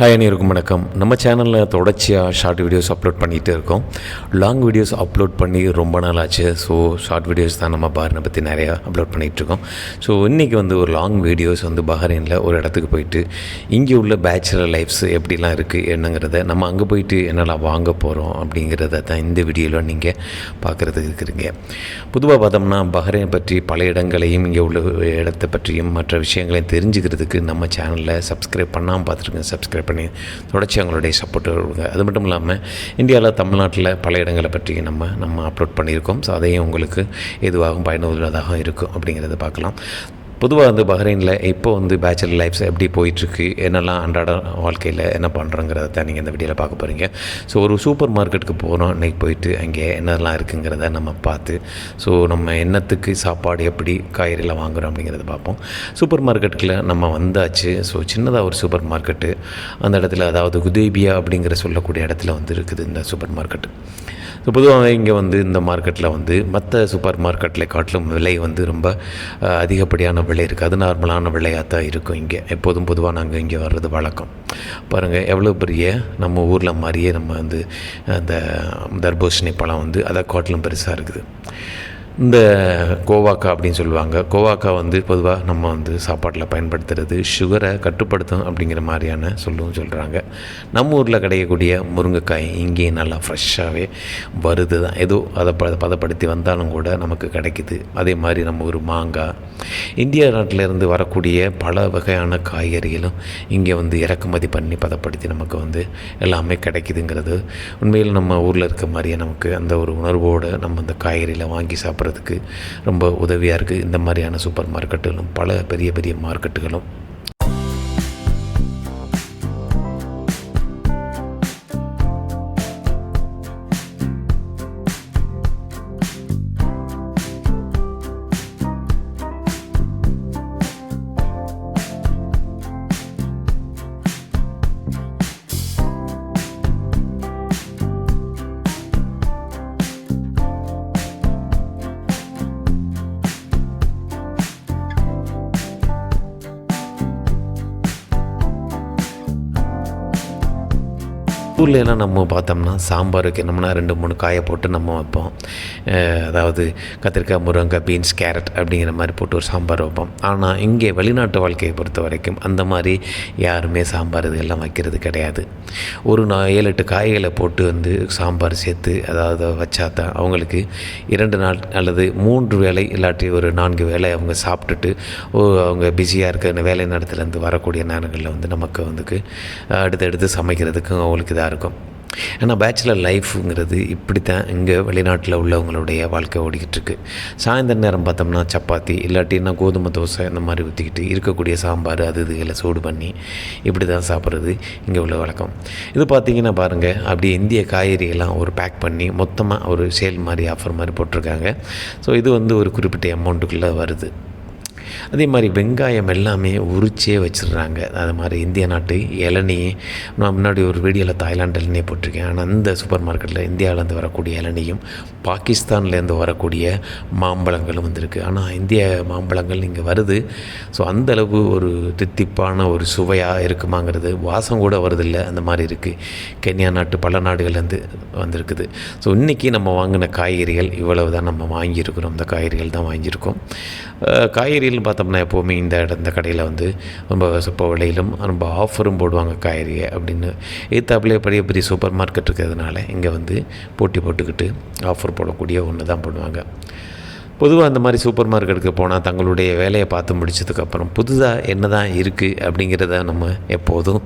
Hi அனைவருக்கும் வணக்கம். நம்ம சேனலில் தொடர்ச்சியாக ஷார்ட் வீடியோஸ் அப்லோட் பண்ணிகிட்டு இருக்கோம். லாங் வீடியோஸ் அப்லோட் பண்ணி ரொம்ப நாள் ஆச்சு ஸோ ஷார்ட் வீடியோஸ் தான் நம்ம பஹ்ரைனை பற்றி நிறையா அப்லோட் பண்ணிகிட்டு இருக்கோம். ஸோ இன்றைக்கி வந்து ஒரு லாங் வீடியோஸ் வந்து பஹ்ரைனில் ஒரு இடத்துக்கு போயிட்டு இங்கே உள்ள பேச்சுலர் லைஃப்ஸ் எப்படிலாம் இருக்குது என்னங்கிறத நம்ம அங்கே போயிட்டு என்னெல்லாம் வாங்க போகிறோம் அப்படிங்கிறத தான் இந்த வீடியோவில் நீங்கள் பார்க்குறதுக்கு இருக்கிறீங்க. பொதுவாக பார்த்தோம்னா பஹ்ரைன் பற்றி பல இடங்களையும் இங்கே உள்ள இடத்தை பற்றியும் மற்ற விஷயங்களையும் தெரிஞ்சுக்கிறதுக்கு நம்ம சேனலில் சப்ஸ்கிரைப் பண்ணாமல் பார்த்துருக்கேன் சப்ஸ்கிரைப் பண்ணி தொடர்ச்சி அவங்களுடைய சப்போர்ட்டு கொடுங்க. அது மட்டும் இல்லாமல் இந்தியாவில் தமிழ்நாட்டில் பல இடங்களை பற்றி நம்ம நம்ம அப்லோட் பண்ணியிருக்கோம். ஸோ அதையும் உங்களுக்கு எதுவாகவும் பயனுள்ளதாக இருக்கும் அப்படிங்கிறத பார்க்கலாம். பொதுவாக வந்து பஹ்ரைனில் இப்போ வந்து பேச்சுலர் லைஃப்ஸ் எப்படி போயிட்டுருக்கு என்னெல்லாம் அன்றாட வாழ்க்கையில் என்ன பண்ணுறோங்கிறத தான் நீங்கள் இந்த வீடியோவில் பார்க்க போகிறீங்க ஸோ ஒரு சூப்பர் மார்க்கெட்டுக்கு போகிறோம் இன்றைக்கி போயிட்டு அங்கே என்னெல்லாம் இருக்குங்கிறத நம்ம பார்த்து ஸோ நம்ம என்னத்துக்கு சாப்பாடு எப்படி காய்கறிலாம் வாங்குகிறோம் அப்படிங்கிறத பார்ப்போம். சூப்பர் மார்க்கெட்டுக்குள்ள நம்ம வந்தாச்சு ஸோ சின்னதாக ஒரு சூப்பர் மார்க்கெட்டு அந்த இடத்துல அதாவது குதேபியா அப்படிங்கிற சொல்லக்கூடிய இடத்துல வந்து இருக்குது இந்த சூப்பர் மார்க்கெட்டு ஸோ பொதுவாக இங்கே வந்து இந்த மார்க்கெட்டில் வந்து மற்ற சூப்பர் மார்க்கெட்டில் காட்டிலும் விலை வந்து ரொம்ப அதிகப்படியான விலை இருக்குது. அது நார்மலான விலையாக தான் இருக்கும் இங்கே. எப்போதும் பொதுவாக நாங்கள் இங்கே வர்றது வழக்கம். பாருங்கள் எவ்வளோ பெரிய நம்ம ஊரில் மாதிரியே நம்ம வந்து அந்த தர்பூசணி பழம் வந்து அதை காட்டிலும் பெருசாக இருக்குது. இந்த கோவாக்கா அப்படின்னு சொல்லுவாங்க. கோவாக்கா வந்து பொதுவாக நம்ம வந்து சாப்பாட்டில் பயன்படுத்துறது சுகரை கட்டுப்படுத்தும் அப்படிங்கிற மாதிரியான சொல்லும் சொல்கிறாங்க நம்ம ஊரில் கிடைக்கக்கூடிய முருங்கைக்காய் இங்கேயும் நல்லா ஃப்ரெஷ்ஷாகவே வருது தான் ஏதோ அதை ப பதப்படுத்தி வந்தாலும் கூட நமக்கு கிடைக்குது. அதே மாதிரி நம்ம ஒரு மாங்காய் இந்தியா நாட்டிலேருந்து வரக்கூடிய பல வகையான காய்கறிகளும் இங்கே வந்து இறக்குமதி பண்ணி பதப்படுத்தி நமக்கு வந்து எல்லாமே கிடைக்குதுங்கிறது. உண்மையில் நம்ம ஊரில் இருக்க மாதிரியே நமக்கு அந்த ஒரு உணர்வோடு நம்ம அந்த காய்கறியில் வாங்கி சாப்பிட்றதுக்கு ரொம்ப உதவியாக இருக்குது இந்த மாதிரியான சூப்பர் மார்க்கெட்டுகளும் பல பெரிய பெரிய மார்க்கெட்டுகளும் ஊர்ல எல்லாம் நம்ம பார்த்தோம்னா சாம்பாருக்கு என்னம்னா ரெண்டு மூணு காயை போட்டு நம்ம வைப்போம். அதாவது கத்திரிக்காய் முருங்கை பீன்ஸ் கேரட் அப்படிங்கிற மாதிரி போட்டு ஒரு சாம்பார் வைப்போம். ஆனால் இங்கே வெளிநாட்டு வாழ்க்கையை பொறுத்த வரைக்கும் அந்த மாதிரி யாருமே சாம்பார் இதெல்லாம் வைக்கிறது கிடையாது. ஒரு நான் ஏழு எட்டு காய்களை போட்டு வந்து சாம்பார் சேர்த்து அதாவது வச்சா தான் அவங்களுக்கு இரண்டு நாள் அல்லது மூன்று வேளை இல்லாட்டி ஒரு நான்கு வேலை அவங்க சாப்பிட்டுட்டு ஓ அவங்க பிஸியாக இருக்க வேலை நேரத்துலேருந்து வரக்கூடிய நேரங்களில் வந்து நமக்கு வந்துக்கு அடுத்தடுத்து சமைக்கிறதுக்கும் அவங்களுக்கு இதாக இருக்கும். ஏன்னா பேச்சுலர் லைஃப்புங்கிறது இப்படி தான் இங்கே வெளிநாட்டில் உள்ளவங்களுடைய வாழ்க்கை ஓடிக்கிட்டுருக்கு. சாயந்தர நேரம் பார்த்தோம்னா சப்பாத்தி இல்லாட்டின்னா கோதுமை தோசை இந்த மாதிரி ஊற்றிக்கிட்டு இருக்கக்கூடிய சாம்பார் அது இதுகளை சூடு பண்ணி இப்படி தான் சாப்பிட்றது. இங்கே உள்ள வழக்கம். இது பார்த்திங்கன்னா பாருங்கள் அப்படியே இந்திய காய்கறியெல்லாம் ஒரு பேக் பண்ணி மொத்தமாக ஒரு சேல் மாதிரி ஆஃபர் மாதிரி போட்டிருக்காங்க. ஸோ இது வந்து ஒரு குறிப்பிட்ட அமௌண்ட்டுக்குள்ளே வருது. அதே மாதிரி வெங்காயம் எல்லாமே உரிச்சே வச்சிடுறாங்க. அது மாதிரி இந்திய நாட்டு இளநீ. நான் முன்னாடி ஒரு வீடியோவில் தாய்லாண்டு இளநியை போட்டிருக்கேன். ஆனால் அந்த சூப்பர் மார்க்கெட்டில் இந்தியாவிலேருந்து வரக்கூடிய இளநியும் பாகிஸ்தான்லேருந்து வரக்கூடிய மாம்பழங்களும் வந்திருக்கு. ஆனால் இந்திய மாம்பழங்கள் இங்கே வருது. ஸோ அந்தளவு ஒரு தித்திப்பான ஒரு சுவையாக இருக்குமாங்கிறது வாசம் கூட வருதில்லை அந்த மாதிரி இருக்குது கென்யா நாட்டு பல நாடுகள்லேருந்து வந்திருக்குது. ஸோ இன்றைக்கி நம்ம வாங்கின காய்கறிகள் இவ்வளவு தான் நம்ம வாங்கியிருக்கிறோம். இந்த காய்கறிகள் தான் வாங்கியிருக்கோம். காய்கறிகள்னு பார்த்தோம்னா எப்போவுமே இந்த இடம் இந்த கடையில் வந்து ரொம்ப சொப்ப விலையிலும் ரொம்ப ஆஃபரும் போடுவாங்க காய்கறியை அப்படின்னு. ஏத்தாப்புலேயே பெரிய பெரிய சூப்பர் மார்க்கெட் இருக்கிறதுனால இங்கே வந்து போட்டி போட்டுக்கிட்டு ஆஃபர் போடக்கூடிய ஒன்று தான் போடுவாங்க. பொதுவாக அந்த மாதிரி சூப்பர் மார்க்கெட்டுக்கு போனால் தங்களுடைய வேலையை பார்த்து முடிச்சதுக்கப்புறம் புதுதாக என்ன தான் இருக்குது அப்படிங்கிறத நம்ம எப்போதும்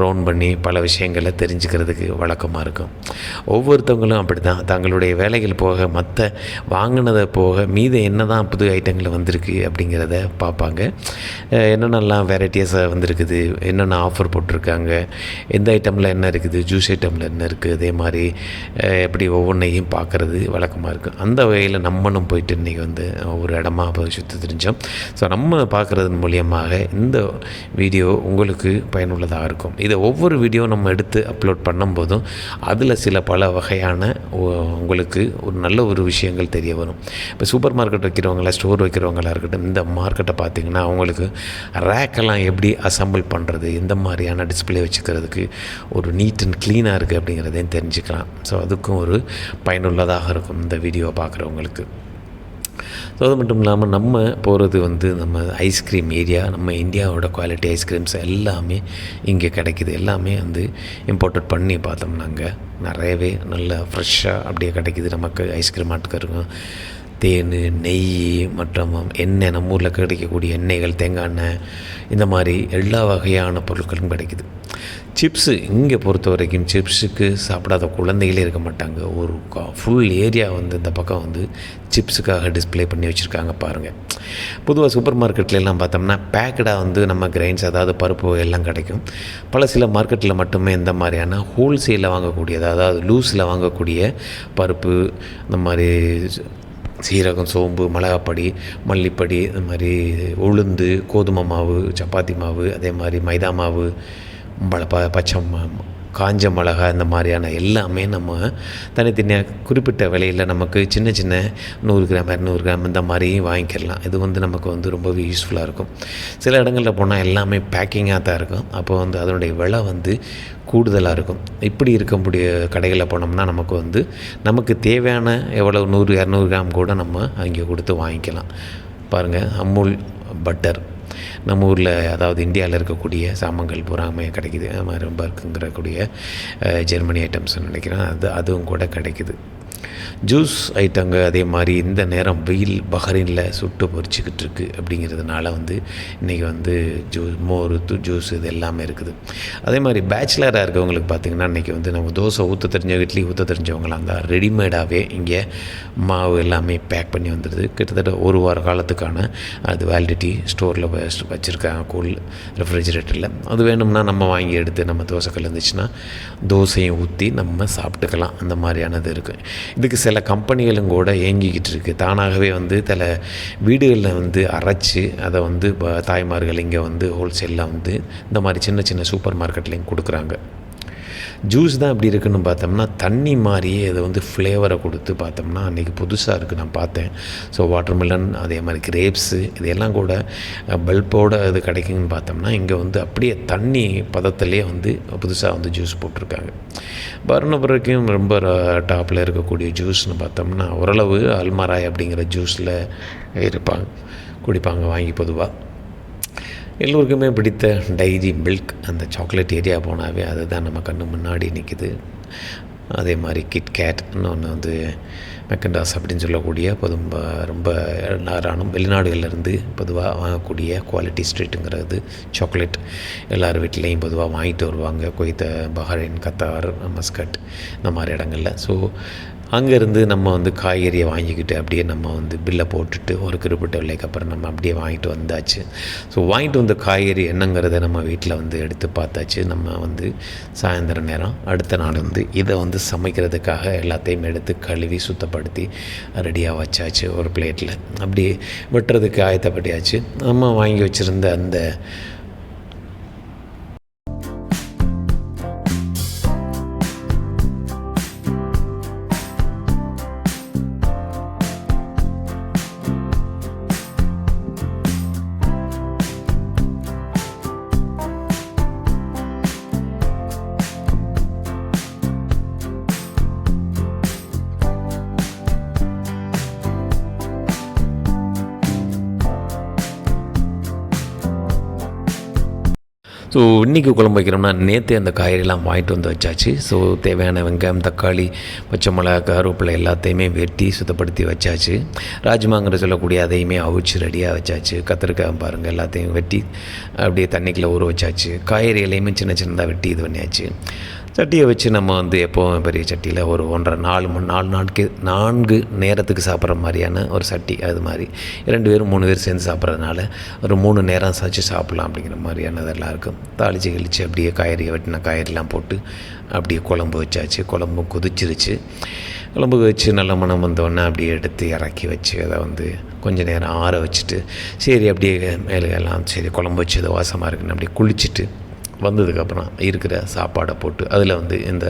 ரவுண்ட் பண்ணி பல விஷயங்களை தெரிஞ்சுக்கிறதுக்கு வழக்கமாக இருக்கும். ஒவ்வொருத்தவங்களும் அப்படி தான் தங்களுடைய வேலைகள் போக மற்ற வாங்கினதை போக மீத என்ன தான் புது ஐட்டங்கள் வந்திருக்கு அப்படிங்கிறத பார்ப்பாங்க. என்னென்னலாம் வெரைட்டிஸாக வந்திருக்குது என்னென்ன ஆஃபர் போட்டிருக்காங்க எந்த ஐட்டமில் என்ன இருக்குது ஜூஸ் ஐட்டமில் என்ன இருக்குது அதே மாதிரி எப்படி ஒவ்வொன்றையும் பார்க்குறது வழக்கமாக இருக்கும். அந்த வகையில் நம்மளும் போயிட்டு இன்றைக்கி வந்து ஒரு இடமா போய் சுற்றி தெரிஞ்சோம். ஸோ நம்ம பார்க்குறதன் மூலியமாக இந்த வீடியோ உங்களுக்கு பயனுள்ளதாக இருக்கும். இதை ஒவ்வொரு வீடியோ நம்ம எடுத்து அப்லோட் பண்ணும்போதும் அதில் சில பல வகையான உங்களுக்கு ஒரு நல்ல ஒரு விஷயங்கள் தெரிய வரும். இப்போ சூப்பர் மார்க்கெட் வைக்கிறவங்களா ஸ்டோர் வைக்கிறவங்களா இருக்கட்டும் இந்த மார்க்கெட்டை பார்த்தீங்கன்னா அவங்களுக்கு ரேக்கெல்லாம் எப்படி அசம்பிள் பண்ணுறது எந்த மாதிரியான டிஸ்ப்ளே வச்சுக்கிறதுக்கு ஒரு நீட் அண்ட் க்ளீனாக இருக்குது அப்படிங்கிறதையும் தெரிஞ்சுக்கலாம். ஸோ அதுக்கும் ஒரு பயனுள்ளதாக இருக்கும் இந்த வீடியோ பார்க்குறவங்களுக்கு. ஸோ அது மட்டும் இல்லாமல் நம்ம போகிறது வந்து நம்ம ஐஸ்கிரீம் ஏரியா நம்ம இந்தியாவோட குவாலிட்டி ஐஸ்கிரீம்ஸ் எல்லாமே இங்கே கிடைக்குது. எல்லாமே வந்து இம்போர்ட்டட் பண்ணி பார்த்தோம்னாங்க. நிறையவே நல்லா ஃப்ரெஷ்ஷாக அப்படியே கிடைக்குது. நமக்கு ஐஸ்கிரீம் ஆட்டுக்கருங்க தேன் நெய் மற்றும் எண்ணெய் நம்ம ஊரில் கிடைக்கக்கூடிய எண்ணெய்கள் தேங்காய் எண்ணெய் இந்த மாதிரி எல்லா வகையான பொருட்களும் கிடைக்குது. சிப்ஸு இங்கே பொறுத்த வரைக்கும் சிப்ஸுக்கு சாப்பிடாத குழந்தைகளே இருக்க மாட்டாங்க. ஒரு ஃபுல் ஏரியா வந்து இந்த பக்கம் வந்து சிப்ஸுக்காக டிஸ்ப்ளே பண்ணி வச்சுருக்காங்க பாருங்கள் பொதுவாக சூப்பர் மார்க்கெட்லலாம் பார்த்தோம்னா பேக்கடாக வந்து நம்ம கிரைன்ஸ் அதாவது பருப்பு எல்லாம் கிடைக்கும். பல சில மார்க்கெட்டில் மட்டுமே இந்த மாதிரியான ஹோல்சேலில் வாங்கக்கூடியது அதாவது லூஸில் வாங்கக்கூடிய பருப்பு இந்த மாதிரி சீரகம் சோம்பு மிளகாப்பொடி மல்லிப்பொடி இந்த மாதிரி உளுந்து கோதுமை மாவு சப்பாத்தி மாவு அதே மாதிரி மைதா மாவு ப பச்சை காஞ்ச மிளகா இந்த மாதிரியான எல்லாமே நம்ம தனித்தனியாக குறிப்பிட்ட விலையில் நமக்கு சின்ன சின்ன நூறு கிராம் இரநூறு கிராம் இந்த மாதிரி வாங்கிக்கிடலாம் இது வந்து நமக்கு வந்து ரொம்பவே யூஸ்ஃபுல்லாக இருக்கும். சில இடங்களில் போனால் எல்லாமே பேக்கிங்காக தான் இருக்கும். அப்போ வந்து அதனுடைய விலை வந்து கூடுதலாக இருக்கும். இப்படி இருக்கக்கூடிய கடைகளில் போனோம்னா நமக்கு வந்து நமக்கு தேவையான எவ்வளோ நூறு இரநூறு கிராம் கூட நம்ம அங்கே கொடுத்து வாங்கிக்கலாம். பாருங்கள் அமுல் பட்டர். நம்ம ஊரில் அதாவது இந்தியாவில் இருக்கக்கூடிய சாமான்கள் பூராமே கிடைக்குது. அது மாதிரி ரொம்ப இருக்குங்கிறக்கூடிய கூடிய ஜெர்மனி ஐட்டம்ஸ்னு நினைக்கிறேன். அது அதுவும் கூட கிடைக்குது. ஜூஸ் ஐட்டங்க அதே மாதிரி இந்த நேரம் வெயில் பஹ்ரைனில் சுட்டு பொறிச்சிக்கிட்டு இருக்குது அப்படிங்கிறதுனால வந்து இன்றைக்கி வந்து ஜூஸ் மோர் து- ஜூஸ் இது எல்லாமே இருக்குது. அதே மாதிரி பேச்சுலராக இருக்கவங்களுக்கு பார்த்திங்கன்னா இன்றைக்கி வந்து நம்ம தோசை ஊற்ற தெரிஞ்ச இட்லி ஊற்ற தெரிஞ்சவங்களாக இருந்தால் ரெடிமேடாகவே இங்கே மாவு எல்லாமே பேக் பண்ணி வந்துடுது. கிட்டத்தட்ட ஒரு வார காலத்துக்கான அது வேலிடிட்டி ஸ்டோரில் வச்சுருக்காங்க கூல் ரெஃப்ரிஜிரேட்டரில். அது வேணும்னா நம்ம வாங்கி எடுத்து நம்ம தோசை கலந்துச்சுன்னா தோசையும் ஊற்றி நம்ம சாப்பிட்டுக்கலாம். அந்த மாதிரியானது இருக்குது இதுக்கு சில கம்பெனிகளும் கூட இயங்கிக்கிட்டு இருக்குது தானாகவே வந்து சில வீடுகளில் வந்து அரைச்சி அதை வந்து ப- தாய்மார்கள் இங்கே வந்து ஹோல்சேலில் வந்து இந்த மாதிரி சின்ன சின்ன சூப்பர் மார்க்கெட்லேயும் கொடுக்குறாங்க. ஜூஸ் தான் எப்படி இருக்குன்னு பார்த்தோம்னா தண்ணி மாதிரியே இதை வந்து ஃப்ளேவரை கொடுத்து பார்த்தோம்னா அன்றைக்கி புதுசாக இருக்குது நான் பார்த்தேன். ஸோ வாட்டர்மெலன் அதே மாதிரி கிரேப்ஸு இதெல்லாம் கூட பல்போட இது கிடைக்குன்னு பார்த்தோம்னா இங்கே வந்து அப்படியே தண்ணி பதத்திலே வந்து புதுசாக வந்து ஜூஸ் போட்டிருக்காங்க. பர்ணபுரக்கும் ரொம்ப டாப்பில் இருக்கக்கூடிய ஜூஸ்னு பார்த்தோம்னா ஓரளவு அல்மராய் அப்படிங்கிற ஜூஸில் இருப்பாங்க குடிப்பாங்க வாங்கி பொதுவாக எல்லோருக்குமே பிடித்த டைரி மில்க் அந்த சாக்லேட் ஏரியா போனாவே அதுதான் நம்ம கண்ணு முன்னாடி நிற்கிது அதே மாதிரி கிட்கேட் இன்னொன்று வந்து மெக்கண்டாஸ் அப்படின்னு சொல்லக்கூடிய பொதும்ப ரொம்ப நாரானும் வெளிநாடுகளிலிருந்து பொதுவாக வாங்கக்கூடிய குவாலிட்டி ஸ்ட்ரீட்டுங்கிறது சாக்லேட். எல்லார் வீட்லேயும் பொதுவாக வாங்கிட்டு வருவாங்க. கொய்த்த பஹ்ரைன் கத்தார் மஸ்கட் இந்த மாதிரி இடங்களில். ஸோ அங்கேருந்து நம்ம வந்து காய்கறியை வாங்கிக்கிட்டு அப்படியே நம்ம வந்து பில்லை போட்டுட்டு ஒரு குறிப்பிட்ட விலைக்கு அப்புறம் நம்ம அப்படியே வாங்கிட்டு வந்தாச்சு. ஸோ வாங்கிட்டு வந்த காய்கறி என்னங்கிறத நம்ம வீட்டில் வந்து எடுத்து பார்த்தாச்சு. நம்ம வந்து சாயந்தர நேரம் அடுத்த நாள் வந்து இதை வந்து சமைக்கிறதுக்காக எல்லாத்தையும் எடுத்து கழுவி சுத்தப்படுத்தி ரெடியாக வச்சாச்சு ஒரு பிளேட்டில் அப்படியே வெட்டுறதுக்கு ஆயத்தப்பட்டியாச்சு. நம்ம வாங்கி வச்சுருந்த அந்த ஸோ இன்றைக்கி குழம்பு வைக்கிறோம்னா நேற்று அந்த காய்கறிலாம் வாங்கிட்டு வந்து வச்சாச்சு. ஸோ தேவையான வெங்காயம் தக்காளி பச்சை மிளகா கருவேப்பிலை எல்லாத்தையுமே வெட்டி சுத்தப்படுத்தி வச்சாச்சு. ராஜ்மாங்கிற சொல்லக்கூடிய அதையுமே அவிச்சு ரெடியாக வச்சாச்சு. கத்திரிக்காய் பாருங்கள் எல்லாத்தையும் வெட்டி அப்படியே தண்ணிக்குள்ளே ஊற வச்சாச்சு. காய்கறிகளையுமே சின்ன சின்னதாக வெட்டி இது பண்ணியாச்சு. சட்டியை வச்சு நம்ம வந்து எப்போவும் பெரிய சட்டியில் ஒரு ஒன்றரை நாலு மணி நாலு நாட்கு நான்கு நேரத்துக்கு சாப்பிட்ற மாதிரியான ஒரு சட்டி அது மாதிரி. ரெண்டு பேரும் மூணு பேர் சேர்ந்து சாப்பிட்றதுனால ஒரு மூணு நேரம் சாச்சு சாப்பிட்லாம் அப்படிங்கிற மாதிரியான இதெல்லாம் இருக்கும். தாளிச்சு கழிச்சு அப்படியே காய்கறி வெட்டின காய்கறிலாம் போட்டு அப்படியே குழம்பு வச்சாச்சு. குழம்பு கொதிச்சிருச்சு. குழம்பு வச்சு நல்ல மனம் வந்தோடனே அப்படியே எடுத்து இறக்கி வச்சு அதை வந்து கொஞ்ச நேரம் ஆற வச்சுட்டு சரி அப்படியே மேலே எல்லாம் சரி குழம்பு வச்சு அது வாசமாக இருக்குன்னு அப்படியே குளிச்சுட்டு வந்ததுக்கப்புறம் இருக்கிற சாப்பாடை போட்டு அதில் வந்து இந்த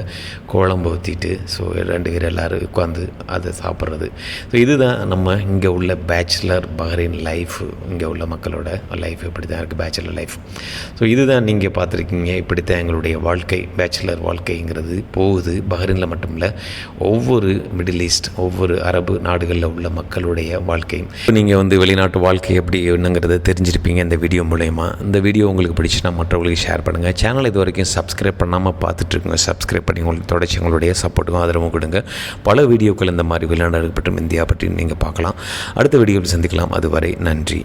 குழம்பு ஊற்றிட்டு ஸோ ரெண்டு பேர் எல்லோரும் உட்காந்து அதை சாப்பிட்றது. ஸோ இதுதான் நம்ம இங்கே உள்ள பேச்சுலர் பஹ்ரைன் லைஃப் இங்கே உள்ள மக்களோட லைஃப் இப்படி தான் இருக்குது பேச்சுலர் லைஃப் ஸோ இதுதான் நீங்கள் பார்த்துருக்கீங்க. இப்படித்தான் எங்களுடைய வாழ்க்கை பேச்சுலர் வாழ்க்கைங்கிறது போகுது. பஹ்ரைனில் மட்டும் இல்லை ஒவ்வொரு மிடில் ஈஸ்ட் ஒவ்வொரு அரபு நாடுகளில் உள்ள மக்களுடைய வாழ்க்கை. நீங்கள் வந்து வெளிநாட்டு வாழ்க்கை எப்படி என்னங்கிறத தெரிஞ்சிருப்பீங்க இந்த வீடியோ மூலயமா. இந்த வீடியோ உங்களுக்கு பிடிச்சுன்னா மற்றவங்களுக்கு ஷேர் பண்ணுங்கள் சேனல் இது வரைக்கும் சப்ஸ்கிரைப் பண்ணாமல் பார்த்துட்ருக்குங்க. சப்ஸ்கிரைப் பண்ணி உங்களுக்கு தொடர்ச்சி உங்களுடைய சப்போர்ட்டுக்கும் ஆதரவும் கொடுங்க. பல வீடியோக்கள் இந்த மாதிரி வெளிநாடு பற்றும் இந்தியா பற்றி நீங்கள் பார்க்கலாம். அடுத்த வீடியோவில் சந்திக்கலாம். அதுவரை நன்றி.